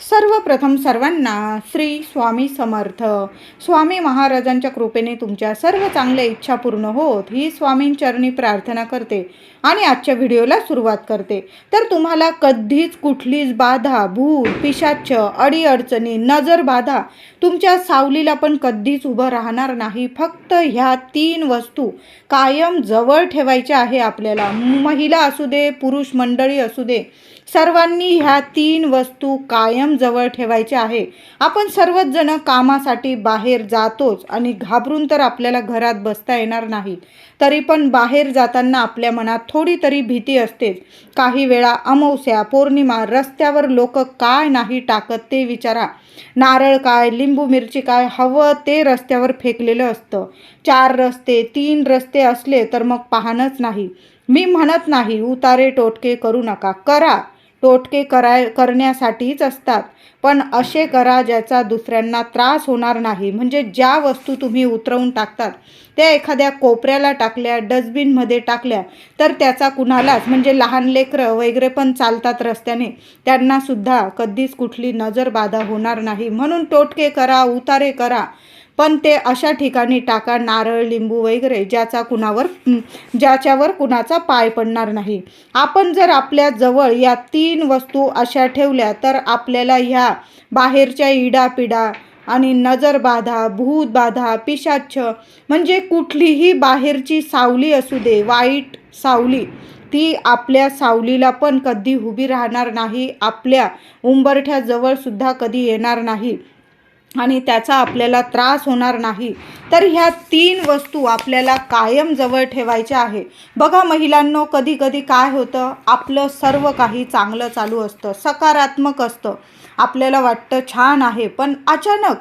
सर्वप्रथम सर्वांना श्री स्वामी समर्थ. स्वामी महाराजांच्या कृपेने तुमच्या सर्व चांगल्या इच्छा पूर्ण होत. ही स्वामींचरणी प्रार्थना करते आणि आजच्या व्हिडिओला सुरुवात करते. तर तुम्हाला कधीच कुठलीच बाधा भूल पिशाच्छ अडीअडचणी नजर बाधा तुमच्या सावलीला पण कधीच उभं राहणार नाही. फक्त ह्या तीन वस्तू कायम जवळ ठेवायच्या आहे आपल्याला. महिला असू दे पुरुष मंडळी असू दे सर्वांनी ह्या तीन वस्तू कायम जवळ ठेवायच्या आहे. आपण सर्वच जण कामासाठी बाहेर जातोच आणि घाबरून तर आपल्याला घरात बसता येणार नाही. तरी पण बाहेर जाताना आपल्या मनात थोडी तरी भीती असतेच. काही वेळा अमावस्या पौर्णिमा रस्त्यावर लोक काय नाही टाकत ते विचारा. नारळ काय लिंबू मिरची काय हवं ते रस्त्यावर फेकलेलं असतं. चार रस्ते तीन रस्ते असले तर मग पाहणंच नाही. मी म्हणत नाही उतारे टोटके करू नका. करा. टोटके कराय करण्यासाठीच असतात. पण असे करा ज्याचा दुसऱ्यांना त्रास होणार नाही. म्हणजे ज्या वस्तू तुम्ही उतरवून टाकतात त्या एखाद्या कोपऱ्याला टाकल्या डस्टबिनमध्ये टाकल्या तर त्याचा कुणालाच म्हणजे लहान लेकरं वगैरे पण चालतात रस्त्याने त्यांनासुद्धा कधीच कुठली नजरबाधा होणार नाही. म्हणून टोटके करा उतारे करा. पण ते अशा ठिकाणी टाका नारळ लिंबू वगैरे ज्याचा कुणावर ज्याच्यावर कुणाचा पाय पडणार नाही. आपण जर आपल्या जवळ या तीन वस्तू अशा ठेवल्या तर आपल्याला ह्या बाहेरच्या इडापिडा आणि नजरबाधा भूतबाधा पिशाच्छ म्हणजे कुठलीही बाहेरची सावली असू दे वाईट सावली ती आपल्या सावलीला पण कधी उभी राहणार नाही आपल्या उंबरठ्याजवळ सुद्धा कधी येणार नाही. आणि त्याचा आपल्याला त्रास होणार नाही. तर ह्या तीन वस्तू आपल्याला कायम जवळ ठेवायच्या आहे. बघा महिलांनो कधी कधी काय होतं? आपलं सर्व काही चांगलं चालू असतं सकारात्मक असतं. आपल्याला वाटतं छान आहे पण अचानक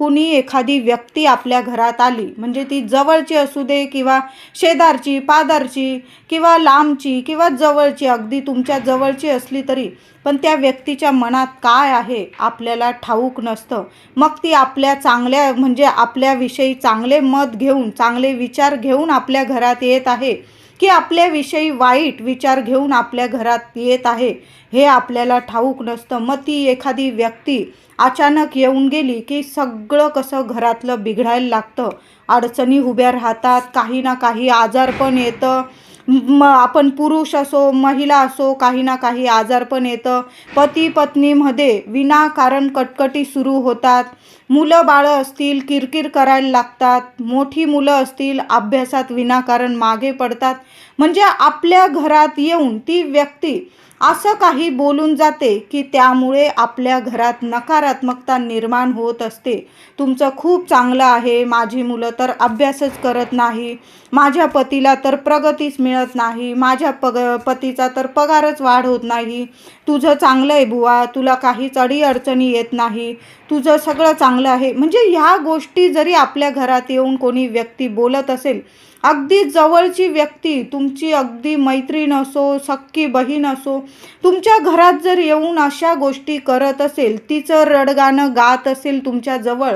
कुणी एखादी व्यक्ती आपल्या घरात आली म्हणजे ती जवळची असू दे किंवा शेजारची पादारची किंवा लांबची किंवा जवळची अगदी तुमच्या जवळची असली तरी पण त्या व्यक्तीच्या मनात काय आहे आपल्याला ठाऊक नसतं. मग ती आपल्या चांगल्या म्हणजे आपल्याविषयी चांगले मत घेऊन चांगले विचार घेऊन आपल्या घरात येत आहे की आपल्याविषयी वाईट विचार घेऊन आपल्या घरात येत आहे हे आपल्याला ठाऊक नसतं. मग ती एखादी व्यक्ती अचानक येऊन गेली की सगळं कसं घरातलं बिघडायला लागतं. अडचणी उभ्या राहतात काही ना काही आजार पण येतं. म आपण पुरुष असो महिला असो काही ना काही आजार पण येतं. पती पत्नीमध्ये विनाकारण कटकटी सुरू होतात. मुलं बाळं असतील किरकिर करायला लागतात. मोठी मुलं असतील अभ्यासात विनाकारण मागे पडतात. म्हणजे आपल्या घरात येऊन ती व्यक्ती असं काही बोलून जाते की त्यामुळे आपल्या घरात नकारात्मकता निर्माण होत असते. तुमचं खूप चांगलं आहे. माझी मुलं तर अभ्यासच करत नाही. माझ्या पतीला तर प्रगतीच मिळत नाही. माझ्या पग पतीचा तर पगारच वाढ होत नाही. तुझं चांगलं आहे बुवा. तुला काहीच अडीअडचणी येत नाही. तुझं सगळं चांगलं आहे. म्हणजे ह्या गोष्टी जरी आपल्या घरात येऊन कोणी व्यक्ती बोलत असेल अगदी जवळची व्यक्ती तुमची अगदी मैत्रीण असो सख्खी बहीण असो तुमच्या घरात जर येऊन अशा गोष्टी करत असेल तिचं रडगाणं गात असेल तुमच्याजवळ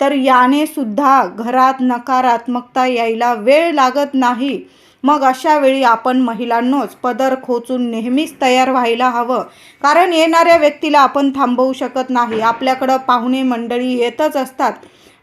तर याने सुद्धा घरात नकारात्मकता यायला वेळ लागत नाही. मग अशा वेळी आपण महिलांनोच पदर खोचून नेहमीच तयार व्हायला हवं. कारण येणाऱ्या व्यक्तीला आपण थांबवू शकत नाही. आपल्याकडं पाहुणे मंडळी येतच असतात.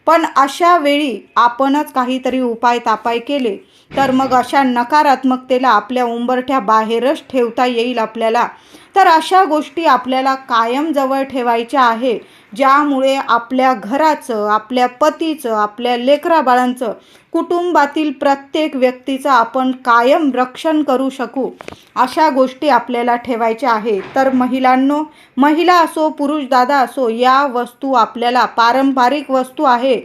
पण अशा वेळी आपणच काहीतरी उपाय तापाय केले तर मग अशा नकारात्मकतेला आपल्या उंबरठ्या बाहेरच ठेवता येईल आपल्याला. तर अशा गोष्टी आपल्याला कायम जवळ ठेवायच्या आहे ज्यामुळे आपल्या घराचं आपल्या पतीचं आपल्या लेकराबाळांचं कुटुंबातील प्रत्येक व्यक्तीचं आपण कायम रक्षण करू शकू अशा गोष्टी आपल्याला ठेवायच्या आहे. तर महिलांनो महिला असो पुरुष दादा असो या वस्तू आपल्याला पारंपरिक वस्तू आहे.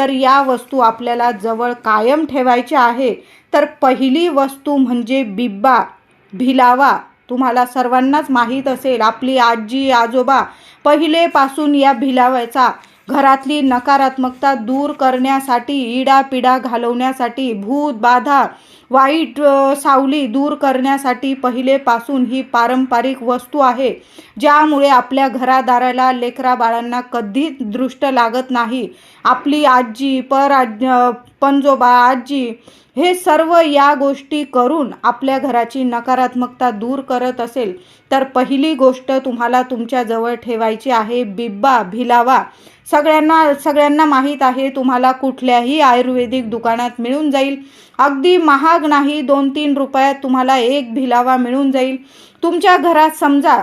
तर या वस्तू आपल्याला जवळ कायम ठेवायच्या आहे. तर पहिली वस्तू म्हणजे बिब्बा भिलावा. तुम्हाला सर्वांनाच माहीत असेल आपली आजी आजोबा पहिलेपासून या भिलाव्याचा घरातली नकारात्मकता दूर करण्यासाठी इडापिडा घालवण्यासाठी भूत बाधा वाईट सावली दूर करण्यासाठी पहिलेपासून ही पारंपरिक वस्तू आहे ज्यामुळे आपल्या घरादाराला लेकरा बाळांना कधीच दृष्ट लागत नाही. आपली आजी पर आज पंजोबा आजी हे सर्व या गोष्टी करून आपल्या घराची नकारात्मकता दूर करत असेल तर पहिली गोष्ट तुम्हाला तुमच्या जवळ ठेवायची आहे बिब्बा भिलावा. सगळ्यांना सगळ्यांना माहीत आहे तुम्हाला कुठल्याही आयुर्वेदिक दुकानात मिळून जाईल. अगदी महाग नाही दोन तीन रुपयात तुम्हाला एक भिलावा मिळून जाईल. तुमच्या घरात समजा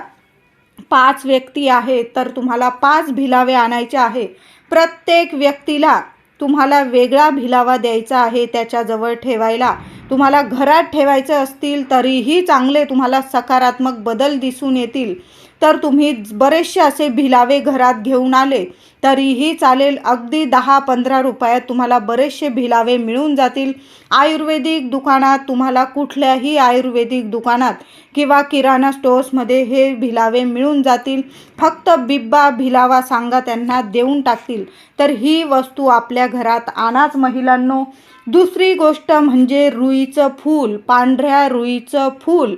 पाच व्यक्ती आहेत तर तुम्हाला पाच भिलावे आणायचे आहे. प्रत्येक व्यक्तीला तुम्हाला वेगळा भिलावा द्यायचा आहे त्याच्याजवळ ठेवायला. तुम्हाला घरात ठेवायचं असतील तरीही चांगले तुम्हाला सकारात्मक बदल दिसून येतील. तर तुम्ही बरेचसे असे भिलावे घरात घेऊन आले तरीही चालेल. अगदी दहा पंधरा रुपयात तुम्हाला बरेचसे भिलावे मिळून जातील. आयुर्वेदिक दुकानात तुम्हाला कुठल्याही आयुर्वेदिक दुकानात किंवा किराणा स्टोर्समध्ये हे भिलावे मिळून जातील. फक्त बिब्बा भिलावा सांगा त्यांना देऊन टाकतील. तर ही वस्तू आपल्या घरात आणाच महिलांनो. दुसरी गोष्ट म्हणजे रुईचं फूल पांढऱ्या रुईचं फूल.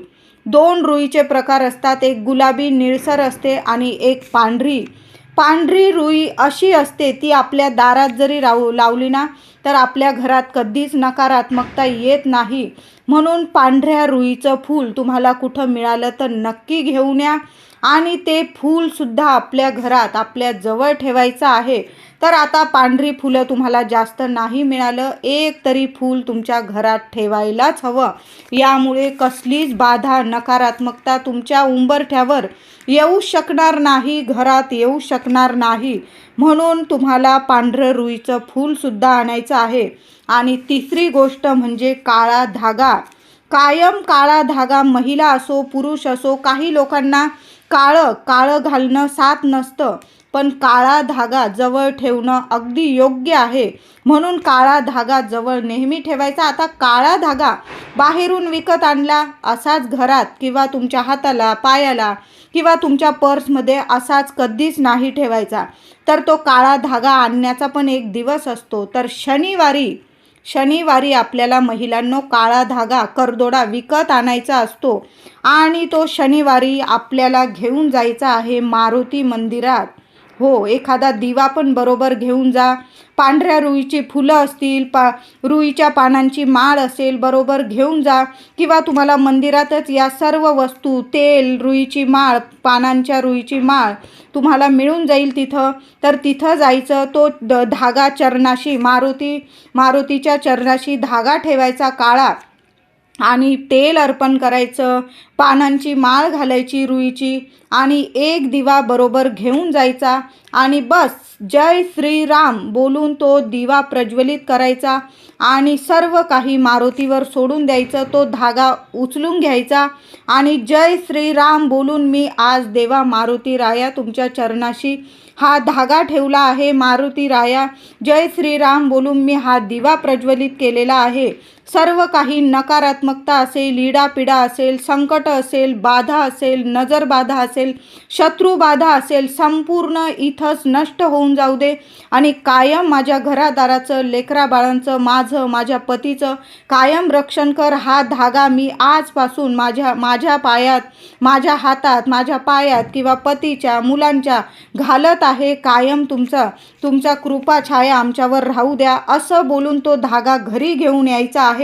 दोन रुईचे प्रकार असतात. एक गुलाबी निळसर असते आणि एक पांढरी. पांढरी रुई अशी असते ती आपल्या दारात जरी राहू लावली ना तर आपल्या घरात कधीच नकारात्मकता येत नाही. म्हणून पांढऱ्या रुईचं फूल तुम्हाला कुठं मिळालं तर नक्की घेऊन या. आणि ते फूलसुद्धा आपल्या घरात आपल्या जवळ ठेवायचं आहे. तर आता पांढरी फुलं तुम्हाला जास्त नाही मिळालं. एक तरी फूल तुमच्या घरात ठेवायलाच हवं. यामुळे कसलीच बाधा नकारात्मकता तुमच्या उंबरठ्यावर येऊ शकणार नाही घरात येऊ शकणार नाही. म्हणून तुम्हाला पांढरं रुईचं फूलसुद्धा आणायचं आहे. आणि तिसरी गोष्ट म्हणजे काळा धागा. कायम काळा धागा महिला असो पुरुष असो काही लोकांना काळं काळं घालणं साथ नसतं. पण काळा धागा जवळ ठेवणं अगदी योग्य आहे. म्हणून काळा धागा जवळ नेहमी ठेवायचा. आता काळा धागा बाहेरून विकत आणला असाच घरात किंवा तुमच्या हाताला पायाला किंवा तुमच्या पर्समध्ये असाच कधीच नाही ठेवायचा. तर तो काळा धागा आणण्याचा पण एक दिवस असतो. तर शनिवारी शनिवारी आपल्याला महिलांनो काळा धागा करदोडा विकत आणायचा असतो. आणि तो शनिवारी आपल्याला घेऊन जायचा आहे मारुती मंदिरात. हो एखादा दिवा पण बरोबर घेऊन जा. पांढऱ्या रुईची फुलं असतील पा रुईच्या पानांची माळ असेल बरोबर घेऊन जा. किंवा तुम्हाला मंदिरातच या सर्व वस्तू तेल रुईची माळ पानांच्या रुईची माळ तुम्हाला मिळून जाईल तिथं. तर तिथं जायचं तो द धागा चरणाशी मारुती मारुतीच्या चरणाशी धागा ठेवायचा काळा. आणि तेल अर्पण करायचं पानांची माळ घालायची रुईची आणि एक दिवा बरोबर घेऊन जायचा आणि बस जय श्रीराम बोलून तो दिवा प्रज्वलित करायचा आणि सर्व काही मारुतीवर सोडून द्यायचं तो धागा उचलून घ्यायचा आणि जय श्रीराम बोलून मी आज देवा मारुती राया तुमच्या चरणाशी हा धागा ठेवला आहे मारुती राया जय श्रीराम बोलून मी हा दिवा प्रज्वलित केलेला आहे. सर्व काही नकारात्मकता असेल इडापिडा असेल संकट असेल बाधा असेल नजरबाधा असेल शत्रुबाधा असेल संपूर्ण इथंच नष्ट होऊन जाऊ दे. आणि कायम माझ्या घरादाराचं लेकरा बाळांचं माझं माझ्या पतीचं कायम रक्षण कर. हा धागा मी आजपासून माझ्या माझ्या पायात माझ्या हातात माझ्या पायात किंवा पतीच्या मुलांच्या घालत आहे. कायम तुमचा तुमचा कृपा छाया आमच्यावर राहू द्या. असं बोलून तो धागा घरी घेऊन यायचा आहे.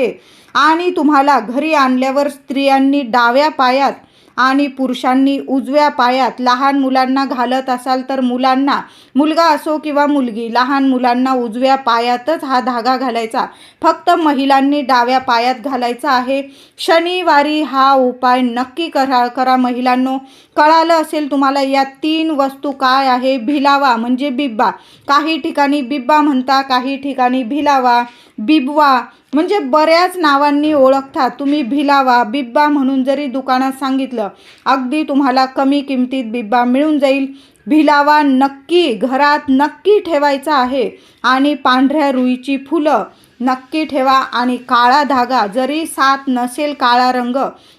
आणि तुम्हाला घरी आणल्यावर स्त्रियांनी डाव्या पायात आणि पुरुषांनी उजव्या पायात लहान मुलांना घालत असाल तर मुलांना मुलगा असो किंवा मुलगी लहान मुलांना उजव्या पायातच हा धागा घालायचा. फक्त महिलांनी डाव्या पायात घालायचा आहे. शनिवारी हा उपाय नक्की करा करा महिलांनो. कळालं असेल तुम्हाला या तीन वस्तू काय आहे? भिलावा म्हणजे बिब्बा. काही ठिकाणी बिब्बा म्हणता काही ठिकाणी भिलावा. बिबवा म्हणजे बऱ्याच नावांनी ओळखतात तुम्ही भिलावा बिब्बा म्हणून जरी दुकानात सांगितलं अगदी तुम्हाला कमी किमतीत बिब्बा मिळून जाईल. भिलावा नक्की घरात नक्की ठेवायचा आहे. आणि पांढऱ्या रुईची फुलं नक्की ठेवा. आणि काळा धागा जरी साथ नसेल काळा रंग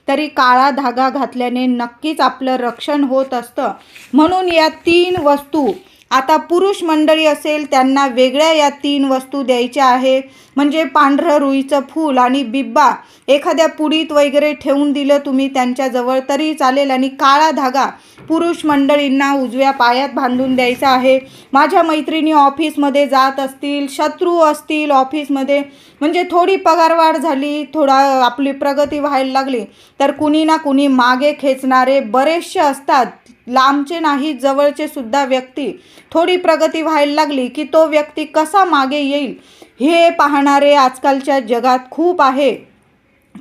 तरी काळा धागा घातल्याने नक्कीच आपलं रक्षण होत असतं. म्हणून या तीन वस्तू आता पुरुष मंडळी असेल त्यांना वेगळ्या या तीन वस्तू द्यायच्या आहे म्हणजे पांढरं रुईचं फूल आणि बिब्बा. एखाद्या पुडीत वगैरे ठेवून दिलं तुम्ही त्यांच्याजवळ तरी चालेल. आणि काळा धागा पुरुष मंडळींना उजव्या पायात बांधून द्यायचा आहे. माझ्या मैत्रिणी ऑफिसमध्ये जात असतील शत्रू असतील ऑफिसमध्ये. म्हणजे थोडी पगारवाढ झाली थोडा आपली प्रगती व्हायला लागली. तर कुणी ना कुणी मागे खेचणारे बरेचसे असतात. लांबचे नाही जवळचे सुद्धा व्यक्ती. थोडी प्रगती व्हायला लागली की तो व्यक्ती कसा मागे येईल हे पाहणारे आजकालच्या जगात खूप आहे.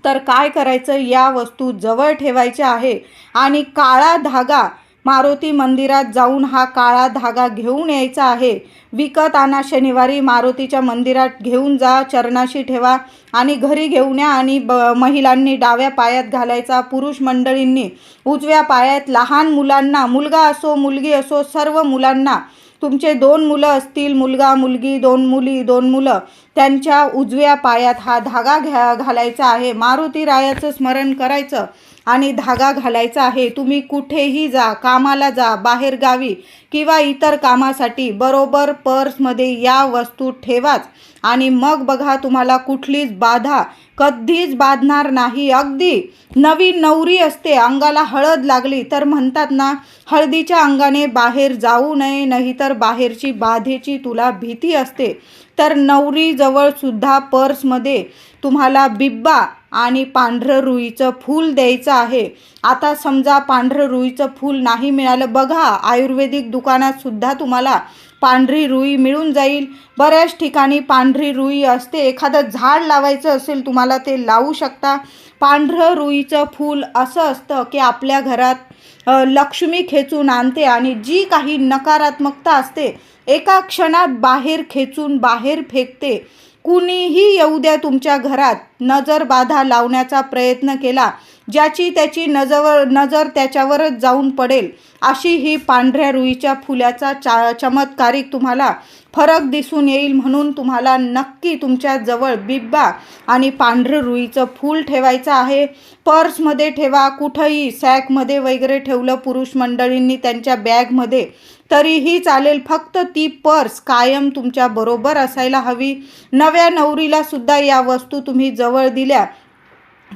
तर काय करायचं? या वस्तू जवळ ठेवायच्या आहे आणि काळा धागा मारुती मंदिरात जाऊन हा काळा धागा घेऊन यायचा आहे. विकत आणा शनिवारी मारुतीच्या मंदिरात घेऊन जा चरणाशी ठेवा आणि घरी घेऊन या आणि ब महिलांनी डाव्या पायात घालायचा पुरुष मंडळींनी उजव्या पायात लहान मुलांना मुलगा असो मुलगी असो सर्व मुलांना तुमचे दोन मुलं असतील मुलगा मुलगी दोन मुली दोन मुलं त्यांच्या उजव्या पायात हा धागा घ्या घालायचा आहे. मारुती रायाचं स्मरण करायचं. आणि धागा घालायचा आहे. तुम्ही कुठेही जा कामाला जा बाहेर गावी किंवा इतर कामासाठी बरोबर पर्समध्ये या वस्तू ठेवाच. आणि मग बघा तुम्हाला कुठलीच बाधा कधीच बाधणार नाही. अगदी नवीन नवरी असते अंगाला हळद लागली तर म्हणतात ना हळदीच्या अंगाने बाहेर जाऊ नये नाहीतर बाहेरची बाधेची तुला भीती असते. तर नवरीजवळ सुद्धा पर्समध्ये तुम्हाला बिब्बा आणि पांढरं रुईचं फूल द्यायचं आहे. आता समजा पांढरं रुईचं फूल नाही मिळालं बघा आयुर्वेदिक दुकानातसुद्धा तुम्हाला पांढरी रुई मिळून जाईल. बऱ्याच ठिकाणी पांढरी रुई असते एखादं झाड लावायचं असेल तुम्हाला ते लावू शकता. पांढरं रुईचं फूल असं असतं की आपल्या घरात लक्ष्मी खेचून आणते आणि जी काही नकारात्मकता असते एका क्षणात बाहेर खेचून बाहेर फेकते. कुणीही येऊ द्या तुमच्या घरात. नजर बाधा लावण्याचा प्रयत्न केला. ज्याची त्याची नजर नजर त्याच्यावरच जाऊन पडेल. अशी ही पांढऱ्या रुईच्या फुल्याचा चा चमत्कारिक तुम्हाला फरक दिसून येईल म्हणून तुम्हाला नक्की तुमच्या जवळ बिब्बा आणि पांढरं रुईचं फूल ठेवायचं आहे. पर्समध्ये ठेवा कुठंही सॅकमध्ये वगैरे ठेवलं पुरुष मंडळींनी त्यांच्या बॅगमध्ये तरीही चालेल. फक्त ती पर्स कायम तुमच्या बरोबर असायला हवी. नव्या नवरीला सुद्धा या वस्तू तुम्ही जवळ दिल्या.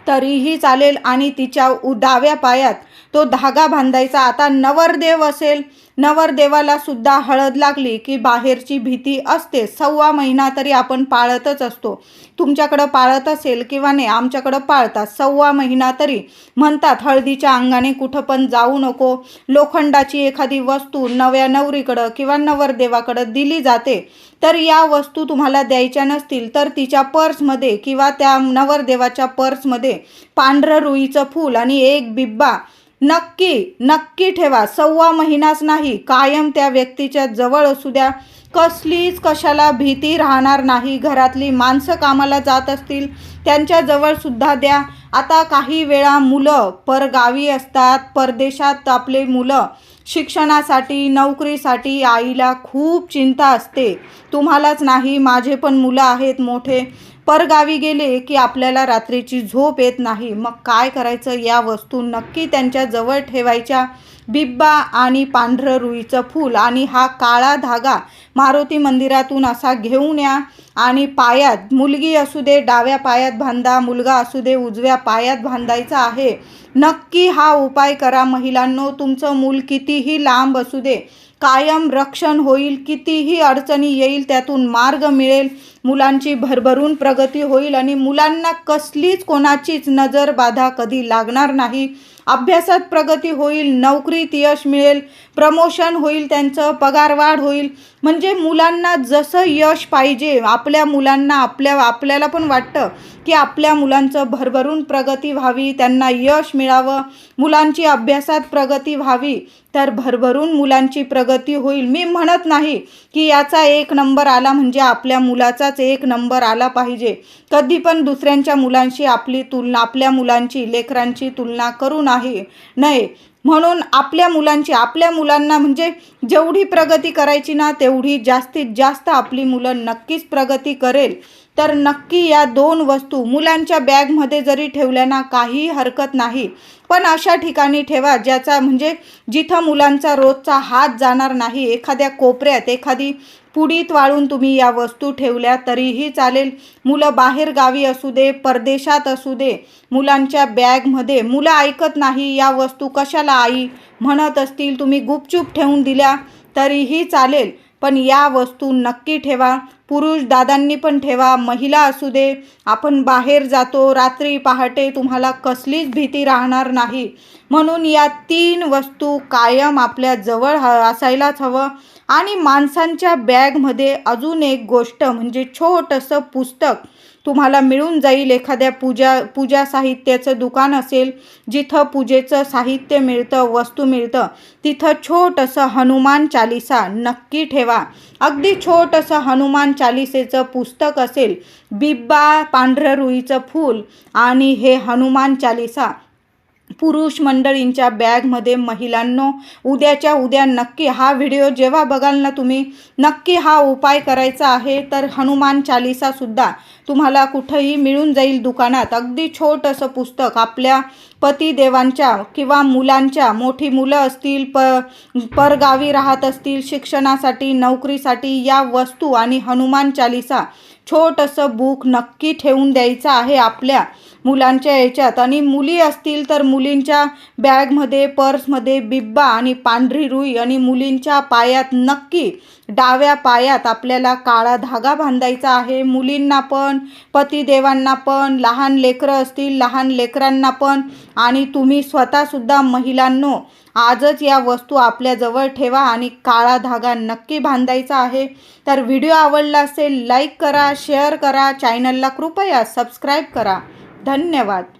तरीही चालेल आणि तिच्या उ डाव्या पायात तो धागा बांधायचा. आता नवरदेव असेल नवरदेवाला सुद्धा हळद लागली की बाहेरची भीती असते. सव्वा महिना तरी आपण पाळतच असतो. तुमच्याकडं पाळत असेल किंवा नाही आमच्याकडं पाळतात. सव्वा महिना तरी म्हणतात हळदीच्या अंगाने कुठं पण जाऊ नको. लोखंडाची एखादी वस्तू नव्या नवरीकडं किंवा नवरदेवाकडं दिली जाते. तर या वस्तू तुम्हाला द्यायच्या नसतील तर तिच्या पर्समध्ये किंवा त्या नवरदेवाच्या पर्समध्ये पांढरं रुईचं फूल आणि एक बिब्बा नक्की नक्की ठेवा. सव्वा महिनाच नाही कायम त्या व्यक्तीच्या जवळ असू द्या. कसलीच कशाला भीती राहणार नाही. घरातली माणसं कामाला जात असतील त्यांच्याजवळसुद्धा सुद्धा द्या. आता काही वेळा मुलं परगावी असतात. परदेशात आपले मुलं शिक्षणासाठी नोकरीसाठी आईला खूप चिंता असते. तुम्हालाच नाही माझे पण मुलं आहेत मोठे. परगावी गेले की आपल्याला रात्रीची झोप येत नाही. मग काय करायचं? या वस्तू नक्की त्यांच्या जवळ ठेवायच्या. बिब्बा आणि पांढरं रुईचं फूल आणि हा काळा धागा मारुती मंदिरातून असा घेऊन या आणि पायात मुलगी असू दे डाव्या पायात बांधा मुलगा असू दे उजव्या पायात बांधायचा आहे. नक्की हा उपाय करा महिलांनो. तुमचं मूल कितीही लांब असू दे कायम रक्षण होईल कितीही अडचणी येईल त्यातून मार्ग मिळेल. मुलांची भरभरून प्रगती होईल आणि मुलांना कसलीच कोणाचीच नजर बाधा कधी लागणार नाही. अभ्यासात प्रगती होईल नोकरीत यश मिळेल प्रमोशन होईल त्यांचं पगारवाढ होईल. म्हणजे मुलांना जसं यश पाहिजे आपल्या मुलांना आपल्या आपल्याला पण वाटतं की आपल्या मुलांचं भरभरून प्रगती व्हावी त्यांना यश मिळावं मुलांची अभ्यासात प्रगती व्हावी तर भरभरून मुलांची प्रगती होईल. मी म्हणत नाही की याचा एक नंबर आला म्हणजे आपल्या मुलाचाच एक नंबर आला पाहिजे. कधी पण दुसऱ्यांच्या मुलांशी आपली तुलना आपल्या मुलांची लेकरांची तुलना करू नाही नये म्हणून आपल्या मुलांची आपल्या मुलांना म्हणजे जेवढी प्रगती करायची ना तेवढी जास्तीत जास्त आपली मुलं नक्कीच प्रगती करेल. तर नक्की या दोन वस्तू मुलांच्या बॅगमध्ये जरी ठेवल्या ना काही हरकत नाही. पण अशा ठिकाणी ठेवा ज्याचा म्हणजे जिथं मुलांचा रोजचा हात जाणार नाही एखाद्या कोपऱ्यात एखादी पुडीत वाळून तुम्ही या वस्तू ठेवल्या तरीही चालेल. मुलं बाहेर गावी असू दे परदेशात असू दे मुलांच्या बॅगमध्ये मुलं ऐकत नाही या वस्तू कशाला आई? म्हणत असतील तुम्ही गुपचूप ठेवून दिल्या तरीही चालेल. पण या वस्तू नक्की ठेवा. पुरुष दादांनी पण ठेवा. महिला असू दे आपण बाहेर जातो रात्री पहाटे तुम्हाला कसलीच भीती राहणार नाही. म्हणून या तीन वस्तू कायम आपल्या जवळ ह असायलाच हवं. आणि माणसांच्या बॅगमध्ये अजून एक गोष्ट म्हणजे छोटंसं पुस्तक तुम्हाला मिळून जाईल एखाद्या पूजा पूजा साहित्याचं दुकान असेल जिथं पूजेचं साहित्य मिळतं वस्तू मिळतं तिथं छोटंसं हनुमान चालिसा नक्की ठेवा. अगदी छोटंसं हनुमान चालिसेचं पुस्तक असेल बिब्बा पांढरं रुईचं फूल आणि हे हनुमान चालिसा पुरुष मंडळींच्या बॅगमध्ये महिलांनो उद्याच्या उद्या नक्की हा व्हिडिओ जेव्हा बघाल ना तुम्ही नक्की हा उपाय करायचा आहे तर हनुमान चालिसासुद्धा तुम्हाला कुठंही मिळून जाईल दुकानात. अगदी छोटंसं पुस्तक आपल्या पतिदेवांच्या किंवा मुलांच्या मोठी मुलं असतील प परगावी राहत असतील शिक्षणासाठी नोकरीसाठी या वस्तू आणि हनुमान चालिसा छोटंसं बुक नक्की ठेवून द्यायचं आहे आपल्या मुलांच्या याच्यात. आणि मुली असतील तर मुलींच्या बॅगमध्ये पर्समध्ये बिब्बा आणि पांढरी रुई आणि मुलींच्या पायात नक्की डाव्या पायात आपल्याला काळा धागा बांधायचा आहे. मुलींना पण पतिदेवांना पण लहान लेकरं असतील लहान लेकरांना पण. आणि तुम्ही स्वतःसुद्धा महिलांनो आजच या वस्तू आपल्याजवळ ठेवा आणि काळा धागा नक्की बांधायचा आहे. तर व्हिडिओ आवडला असेल लाईक करा शेअर करा चॅनलला कृपया सबस्क्राईब करा. धन्यवाद.